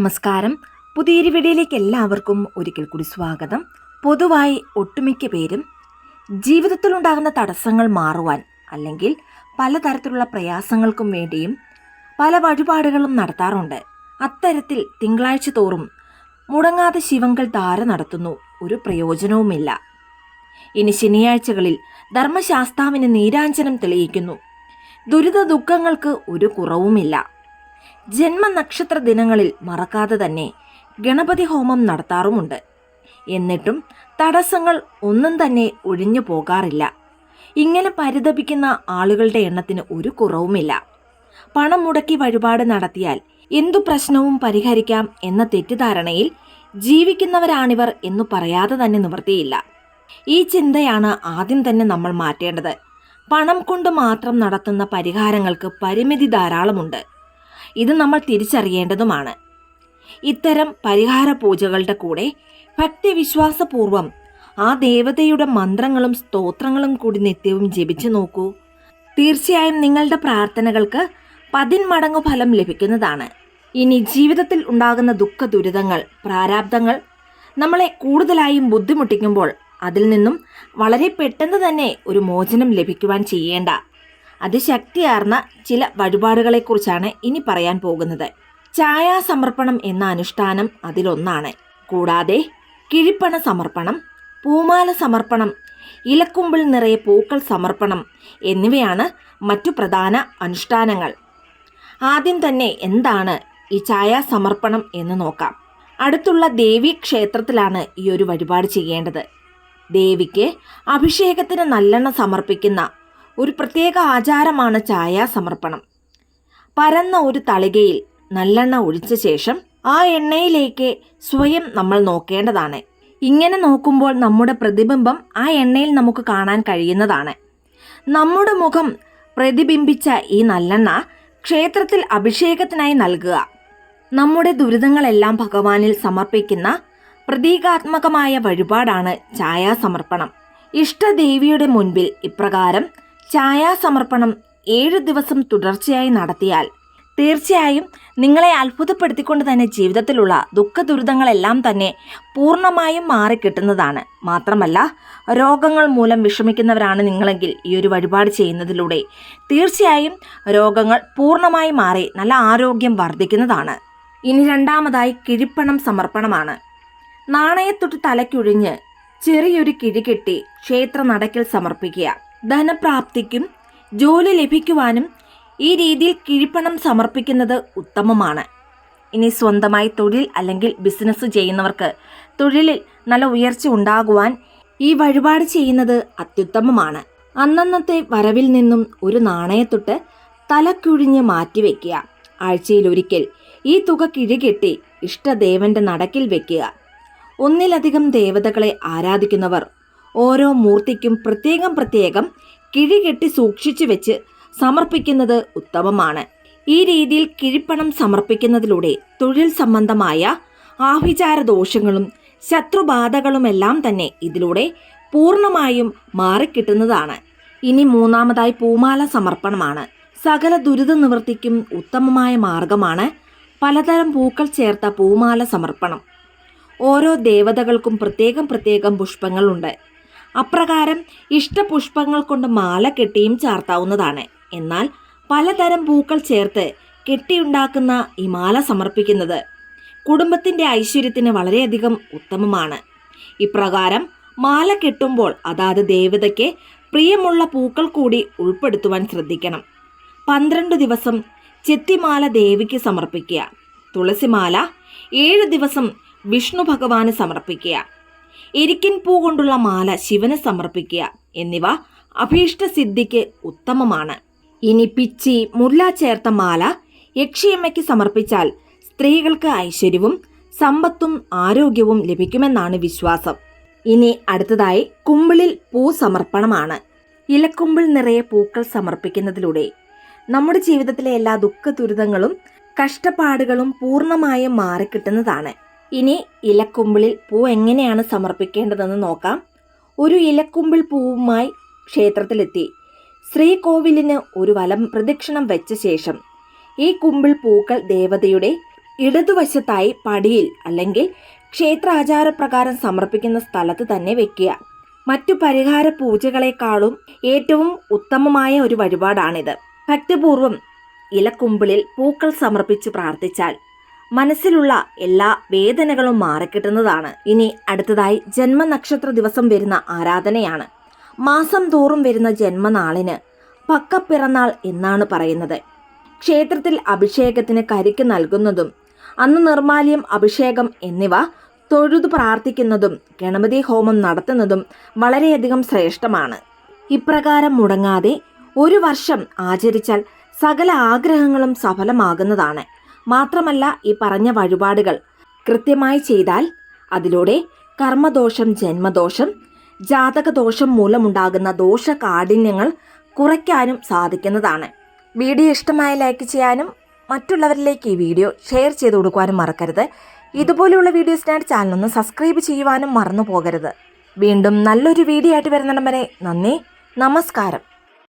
നമസ്കാരം. പുതിയൊരു വീഡിയോയിലേക്ക് എല്ലാവർക്കും ഒരിക്കൽ കൂടി സ്വാഗതം. പൊതുവായി ഒട്ടുമിക്ക പേരും ജീവിതത്തിലുണ്ടാകുന്ന തടസ്സങ്ങൾ മാറുവാൻ അല്ലെങ്കിൽ പലതരത്തിലുള്ള പ്രയാസങ്ങൾക്കും വേണ്ടിയും പല വഴിപാടുകളും നടത്താറുണ്ട്. അത്തരത്തിൽ തിങ്കളാഴ്ച തോറും മുടങ്ങാതെ ശിവങ്ങൾ ധാര നടത്തുന്നു ഒരു പ്രയോജനവുമില്ല. ഇനി ശനിയാഴ്ചകളിൽ ധർമ്മശാസ്താവിന് നീരാഞ്ജനം തെളിയിക്കുന്നു. ദുരിത ദുഃഖങ്ങൾക്ക് ഒരു കുറവുമില്ല. ജന്മനക്ഷത്ര ദിനങ്ങളിൽ മറക്കാതെ തന്നെ ഗണപതി ഹോമം നടത്താറുമുണ്ട്. എന്നിട്ടും തടസ്സങ്ങൾ ഒന്നും തന്നെ ഒഴിഞ്ഞു പോകാറില്ല. ഇങ്ങനെ പരിതപിക്കുന്ന ആളുകളുടെ എണ്ണത്തിന് ഒരു കുറവുമില്ല. പണം മുടക്കി വഴിപാട് നടത്തിയാൽ എന്തു പ്രശ്നവും പരിഹരിക്കാം എന്ന തെറ്റിദ്ധാരണയിൽ ജീവിക്കുന്നവരാണിവർ എന്നു പറയാതെ തന്നെ നിവൃത്തിയില്ല ഈ ചിന്തയാണ് ആദ്യം തന്നെ നമ്മൾ മാറ്റേണ്ടത്. പണം കൊണ്ട് മാത്രം നടത്തുന്ന പരിഹാരങ്ങൾക്ക് പരിമിതി ധാരാളമുണ്ട്. ഇത് നമ്മൾ തിരിച്ചറിയേണ്ടതുമാണ്. ഇത്തരം പരിഹാര പൂജകളുടെ കൂടെ ഭക്തിവിശ്വാസപൂർവം ആ ദേവതയുടെ മന്ത്രങ്ങളും സ്തോത്രങ്ങളും കൂടി നിത്യവും ജപിച്ചു നോക്കൂ. തീർച്ചയായും നിങ്ങളുടെ പ്രാർത്ഥനകൾക്ക് പതിന്മടങ്ങു ഫലം ലഭിക്കുന്നതാണ്. ഇനി ജീവിതത്തിൽ ഉണ്ടാകുന്ന ദുഃഖ ദുരിതങ്ങൾ പ്രാരാബ്ദങ്ങൾ നമ്മളെ കൂടുതലായും ബുദ്ധിമുട്ടിക്കുമ്പോൾ അതിൽ നിന്നും വളരെ പെട്ടെന്ന് തന്നെ ഒരു മോചനം ലഭിക്കുവാൻ ചെയ്യേണ്ട അതിശക്തിയാർന്ന ചില വഴിപാടുകളെക്കുറിച്ചാണ് ഇനി പറയാൻ പോകുന്നത്. ഛായാസമർപ്പണം എന്ന അനുഷ്ഠാനം അതിലൊന്നാണ്. കൂടാതെ കിഴിപ്പണ സമർപ്പണം പൂമാല സമർപ്പണം ഇലക്കുമ്പിൾ നിറയെ പൂക്കൾ സമർപ്പണം എന്നിവയാണ് മറ്റു പ്രധാന അനുഷ്ഠാനങ്ങൾ. ആദ്യം തന്നെ എന്താണ് ഈ ഛായാസമർപ്പണം എന്ന് നോക്കാം. അടുത്തുള്ള ദേവി ക്ഷേത്രത്തിലാണ് ഈ ഒരു വഴിപാട് ചെയ്യേണ്ടത്. ദേവിക്ക് അഭിഷേകത്തിന് നല്ലെണ്ണ സമർപ്പിക്കുന്ന ഒരു പ്രത്യേക ആചാരമാണ് ഛായാസമർപ്പണം പരന്ന ഒരു തളികയിൽ നല്ലെണ്ണ ഒഴിച്ച ശേഷം ആ എണ്ണയിലേക്ക് സ്വയം നമ്മൾ നോക്കേണ്ടതാണ്. ഇങ്ങനെ നോക്കുമ്പോൾ നമ്മുടെ പ്രതിബിംബം ആ എണ്ണയിൽ നമുക്ക് കാണാൻ കഴിയുന്നതാണ്. നമ്മുടെ മുഖം പ്രതിബിംബിച്ച ഈ നല്ലെണ്ണ ക്ഷേത്രത്തിൽ അഭിഷേകത്തിനായി നൽകുക. നമ്മുടെ ദുരിതങ്ങളെല്ലാം ഭഗവാനിൽ സമർപ്പിക്കുന്ന പ്രതീകാത്മകമായ വഴിപാടാണ് ഛായാസമർപ്പണം ഇഷ്ടദേവിയുടെ മുൻപിൽ ഇപ്രകാരം ഛായാസമർപ്പണം ഏഴ് ദിവസം തുടർച്ചയായി നടത്തിയാൽ തീർച്ചയായും നിങ്ങളെ അത്ഭുതപ്പെടുത്തിക്കൊണ്ട് തന്നെ ജീവിതത്തിലുള്ള ദുഃഖ ദുരിതങ്ങളെല്ലാം തന്നെ പൂർണമായും മാറിക്കിട്ടുന്നതാണ്. മാത്രമല്ല രോഗങ്ങൾ മൂലം വിഷമിക്കുന്നവരാണ് നിങ്ങളെങ്കിൽ ഈ ഒരു വഴിപാട് ചെയ്യുന്നതിലൂടെ തീർച്ചയായും രോഗങ്ങൾ പൂർണമായി മാറി നല്ല ആരോഗ്യം വർദ്ധിക്കുന്നതാണ്. ഇനി രണ്ടാമതായി കിഴിപ്പണം സമർപ്പണമാണ്. നാണയത്തൊട്ട് തലയ്ക്കൊഴിഞ്ഞ് ചെറിയൊരു കിഴി കെട്ടി ക്ഷേത്ര നടക്കിൽ സമർപ്പിക്കുക. ധനപ്രാപ്തിക്കും ജോലി ലഭിക്കുവാനും ഈ രീതിയിൽ കിഴിപ്പണം സമർപ്പിക്കുന്നത് ഉത്തമമാണ്. ഇനി സ്വന്തമായി തൊഴിൽ അല്ലെങ്കിൽ ബിസിനസ് ചെയ്യുന്നവർക്ക് തൊഴിലിൽ നല്ല ഉയർച്ച ഉണ്ടാകുവാൻ ഈ വഴിപാട് ചെയ്യുന്നത് അത്യുത്തമമാണ്. അന്നന്നത്തെ വരവിൽ നിന്നും ഒരു നാണയത്തൊട്ട് തലക്കുഴിഞ്ഞ് മാറ്റിവെക്കുക ആഴ്ചയിലൊരിക്കൽ ഈ തുക കിഴികെട്ടി ഇഷ്ടദേവന്റെ നടക്കിൽ വെക്കുക. ഒന്നിലധികം ദേവതകളെ ആരാധിക്കുന്നവർ ഓരോ മൂർത്തിക്കും പ്രത്യേകം പ്രത്യേകം കിഴികെട്ടി സൂക്ഷിച്ചു വെച്ച് സമർപ്പിക്കുന്നത് ഉത്തമമാണ്. ഈ രീതിയിൽ കിഴിപ്പണം സമർപ്പിക്കുന്നതിലൂടെ തൊഴിൽ സംബന്ധമായ ആഭിചാര ദോഷങ്ങളും ശത്രുബാധകളുമെല്ലാം തന്നെ ഇതിലൂടെ പൂർണമായും മാറിക്കിട്ടുന്നതാണ്. ഇനി മൂന്നാമതായി പൂമാല സമർപ്പണമാണ്. സകല ദുരിത നിവൃത്തിക്കും ഉത്തമമായ മാർഗമാണ് പലതരം പൂക്കൾ ചേർത്ത പൂമാല സമർപ്പണം. ഓരോ ദേവതകൾക്കും പ്രത്യേകം പ്രത്യേകം പുഷ്പങ്ങളുണ്ട്. അപ്രകാരം ഇഷ്ടപുഷ്പങ്ങൾ കൊണ്ട് മാല കെട്ടിയും ചാർത്താവുന്നതാണ്. എന്നാൽ പലതരം പൂക്കൾ ചേർത്ത് കെട്ടിയുണ്ടാക്കുന്ന ഈ മാല സമർപ്പിക്കുന്നത് കുടുംബത്തിന്റെ ഐശ്വര്യത്തിന് വളരെയധികം ഉത്തമമാണ്. ഇപ്രകാരം മാല കെട്ടുമ്പോൾ അതാത് ദേവതയ്ക്ക് പ്രിയമുള്ള പൂക്കൾ കൂടി ഉൾപ്പെടുത്തുവാൻ ശ്രദ്ധിക്കണം. പന്ത്രണ്ട് ദിവസം ചെത്തിമാല ദേവിക്ക് സമർപ്പിക്കുക. തുളസിമാല ഏഴ് ദിവസം വിഷ്ണു ഭഗവാന് സമർപ്പിക്കുക. എരിക്കിൻ പൂ കൊണ്ടുള്ള മാല ശിവന് സമർപ്പിക്കുക. എന്നിവ അഭീഷ്ട സിദ്ധിക്ക് ഉത്തമമാണ്. ഇനി പിച്ചി മുല്ല ചേർത്ത മാല യക്ഷിയമ്മയ്ക്ക് സമർപ്പിച്ചാൽ സ്ത്രീകൾക്ക് ഐശ്വര്യവും സമ്പത്തും ആരോഗ്യവും ലഭിക്കുമെന്നാണ് വിശ്വാസം. ഇനി അടുത്തതായി കുമ്പിളിൽ പൂ സമർപ്പണമാണ്. ഇലക്കുമ്പിൾ നിറയെ പൂക്കൾ സമർപ്പിക്കുന്നതിലൂടെ നമ്മുടെ ജീവിതത്തിലെ എല്ലാ ദുഃഖ ദുരിതങ്ങളും കഷ്ടപ്പാടുകളും പൂർണമായും മാറിക്കിട്ടുന്നതാണ്. ഇനി ഇലക്കുമ്പിളിൽ പൂ എങ്ങനെയാണ് സമർപ്പിക്കേണ്ടതെന്ന് നോക്കാം. ഒരു ഇലക്കുമ്പിൾ പൂവുമായി ക്ഷേത്രത്തിലെത്തി. ശ്രീകോവിലിന് ഒരു വലം പ്രദക്ഷിണം വെച്ച ശേഷം ഈ കുമ്പിൾ പൂക്കൾ ദേവതയുടെ ഇടതുവശത്തായി പടിയിൽ അല്ലെങ്കിൽ ക്ഷേത്രാചാരപ്രകാരം സമർപ്പിക്കുന്ന സ്ഥലത്ത് തന്നെ വെക്കുക. മറ്റു പരിഹാര പൂജകളെക്കാളും ഏറ്റവും ഉത്തമമായ ഒരു വഴിപാടാണിത്. ഭക്തിപൂർവം ഇലക്കുമ്പിളിൽ പൂക്കൾ സമർപ്പിച്ച് പ്രാർത്ഥിച്ചാൽ മനസ്സിലുള്ള എല്ലാ വേദനകളും മാറിക്കിട്ടുന്നതാണ്. ഇനി അടുത്തതായി ജന്മനക്ഷത്ര ദിവസം വരുന്ന ആരാധനയാണ്. മാസം തോറും വരുന്ന ജന്മനാളിന് പക്കപ്പിറന്നാൾ എന്നാണ് പറയുന്നത്. ക്ഷേത്രത്തിൽ അഭിഷേകത്തിന് കരിക്ക് നൽകുന്നതും അന്ന് നിർമാല്യം അഭിഷേകം എന്നിവ തൊഴുതു പ്രാർത്ഥിക്കുന്നതും ഗണപതി ഹോമം നടത്തുന്നതും വളരെയധികം ശ്രേഷ്ഠമാണ്. ഇപ്രകാരം മുടങ്ങാതെ ഒരു വർഷം ആചരിച്ചാൽ സകല ആഗ്രഹങ്ങളും സഫലമാകുന്നതാണ്. മാത്രമല്ല ഈ പറഞ്ഞ വഴിപാടുകൾ കൃത്യമായി ചെയ്താൽ അതിലൂടെ കർമ്മദോഷം ജന്മദോഷം ജാതകദോഷം മൂലമുണ്ടാകുന്ന ദോഷകാഠിന്യങ്ങൾ കുറയ്ക്കാനും സാധിക്കുന്നതാണ്. വീഡിയോ ഇഷ്ടമായ ലൈക്ക് ചെയ്യാനും മറ്റുള്ളവരിലേക്ക് ഈ വീഡിയോ ഷെയർ ചെയ്ത് കൊടുക്കുവാനും മറക്കരുത്. ഇതുപോലെയുള്ള വീഡിയോസിനായിട്ട് ചാനൽ ഒന്ന് സബ്സ്ക്രൈബ് ചെയ്യുവാനും മറന്നു പോകരുത് വീണ്ടും നല്ലൊരു വീഡിയോ ആയിട്ട് വരുന്നിടം വരെ നന്ദി നമസ്കാരം.